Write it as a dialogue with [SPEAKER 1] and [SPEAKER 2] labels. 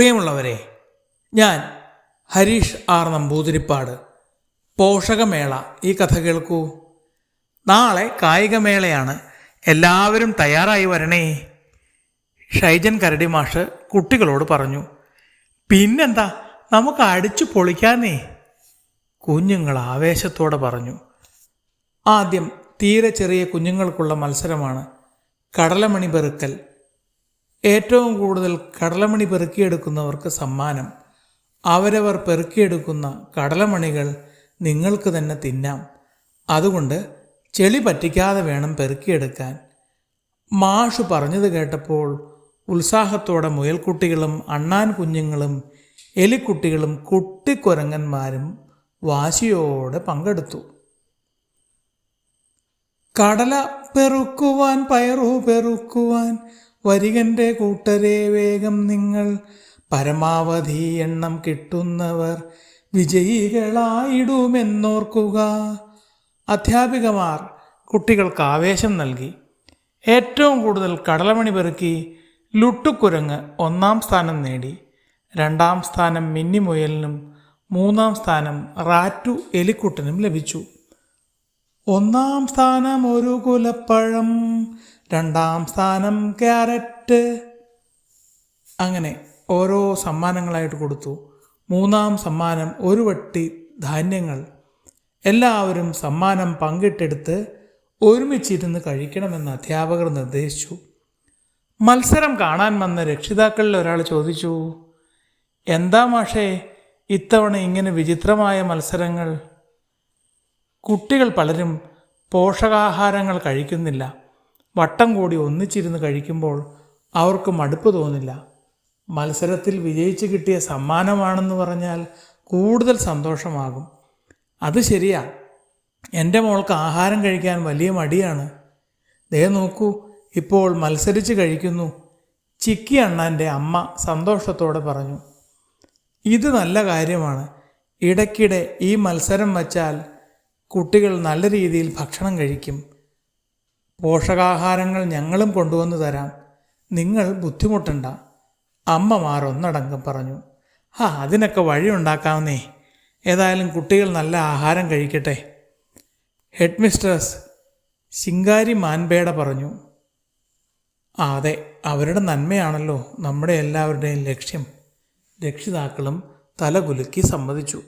[SPEAKER 1] പ്രിയമുള്ളവരെ ഞാൻ ഹരീഷ് ആർ നമ്പൂതിരിപ്പാട്. പോഷകമേള ഈ കഥ കേൾക്കൂ. നാളെ കായികമേളയാണ്. എല്ലാവരും തയ്യാറായി വരണേ. ഷൈജൻ കരടി മാഷ് കുട്ടികളോട് പറഞ്ഞു പിന്നെന്താ നമുക്ക് അടിച്ചു പൊളിക്കാന്നേ? കുഞ്ഞുങ്ങൾ ആവേശത്തോടെ പറഞ്ഞു ആദ്യം തീരെ ചെറിയ കുഞ്ഞുങ്ങൾക്കുള്ള മത്സരമാണ്. കടലമണി പെറുക്കൽ ഏറ്റവും കൂടുതൽ കടലമണി പെറുക്കിയെടുക്കുന്നവർക്ക് സമ്മാനം. അവരവർ പെറുക്കിയെടുക്കുന്ന കടലമണികൾ നിങ്ങൾക്ക് തന്നെ തിന്നാം. അതുകൊണ്ട് ചെളി പറ്റിക്കാതെ വേണം പെറുക്കിയെടുക്കാൻ. മാഷ് പറഞ്ഞത് കേട്ടപ്പോൾ ഉത്സാഹത്തോടെ മുയൽക്കുട്ടികളും അണ്ണാൻ കുഞ്ഞുങ്ങളും എലിക്കുട്ടികളും കുട്ടിക്കുരങ്ങന്മാരും വാശിയോടെ പങ്കെടുത്തു. കടല പെറുക്കുവാൻ പയറു പെറുക്കുവാൻ വരികന്റെ കൂട്ടരെ വേഗം നിങ്ങൾ പരമാവധി എണ്ണം കിട്ടുന്നവർ വിജയികളായിടുമെന്നോർക്കുക. അധ്യാപികമാർ കുട്ടികൾക്ക് ആവേശം നൽകി. ഏറ്റവും കൂടുതൽ കടലമണി പെറുക്കി ലുട്ടുക്കുരങ്ങ് ഒന്നാം സ്ഥാനം നേടി. രണ്ടാം സ്ഥാനം മിന്നിമുയലിനും മൂന്നാം സ്ഥാനം റാറ്റു എലിക്കുട്ടനും ലഭിച്ചു. ഒന്നാം സ്ഥാനം ഒരു കുലപ്പഴം രണ്ടാം സ്ഥാനം ക്യാരറ്റ്. അങ്ങനെ ഓരോ സമ്മാനങ്ങളായിട്ട് കൊടുത്തു. മൂന്നാം സമ്മാനം ഒരു വട്ടി ധാന്യങ്ങൾ. എല്ലാവരും സമ്മാനം പങ്കിട്ടെടുത്ത് ഒരുമിച്ചിരുന്ന് കഴിക്കണമെന്ന് അധ്യാപകർ നിർദ്ദേശിച്ചു. മത്സരം കാണാൻ വന്ന രക്ഷിതാക്കളിൽ ഒരാൾ ചോദിച്ചു എന്താ മാഷേ ഇത്തവണ ഇങ്ങനെ വിചിത്രമായ മത്സരങ്ങൾ? കുട്ടികൾ പലരും പോഷകാഹാരങ്ങൾ കഴിക്കുന്നില്ല. വട്ടം കൂടി ഒന്നിച്ചിരുന്ന് കഴിക്കുമ്പോൾ അവർക്ക് മടുപ്പ് തോന്നില്ല. മത്സരത്തിൽ വിജയിച്ച് കിട്ടിയ സമ്മാനമാണെന്ന് പറഞ്ഞാൽ കൂടുതൽ സന്തോഷമാകും. അത് ശരിയാ. എന്റെ മോൾക്ക് ആഹാരം കഴിക്കാൻ വലിയ മടിയാണ്. ദേ നോക്കൂ ഇപ്പോൾ മത്സരിച്ച് കഴിക്കുന്നു. ചിക്കി അണ്ണാന്റെ അമ്മ സന്തോഷത്തോടെ പറഞ്ഞു. ഇത് നല്ല കാര്യമാണ്. ഇടയ്ക്കിടെ ഈ മത്സരം വച്ചാൽ കുട്ടികൾ നല്ല രീതിയിൽ ഭക്ഷണം കഴിക്കും. പോഷകാഹാരങ്ങൾ ഞങ്ങളും കൊണ്ടുവന്നു തരാം. നിങ്ങൾ ബുദ്ധിമുട്ടണ്ട. അമ്മമാർ ഒന്നടങ്കം പറഞ്ഞു. ആ അതിനൊക്കെ വഴിയുണ്ടാക്കാവുന്നേ ഏതായാലും കുട്ടികൾ നല്ല ആഹാരം കഴിക്കട്ടെ. ഹെഡ് മിസ്ട്രസ് ശിങ്കാരി മാൻപേട പറഞ്ഞു. ആ അതെ അവരുടെ നന്മയാണല്ലോ നമ്മുടെ എല്ലാവരുടെയും ലക്ഷ്യം. രക്ഷിതാക്കളും തലകുലുക്കി സമ്മതിച്ചു.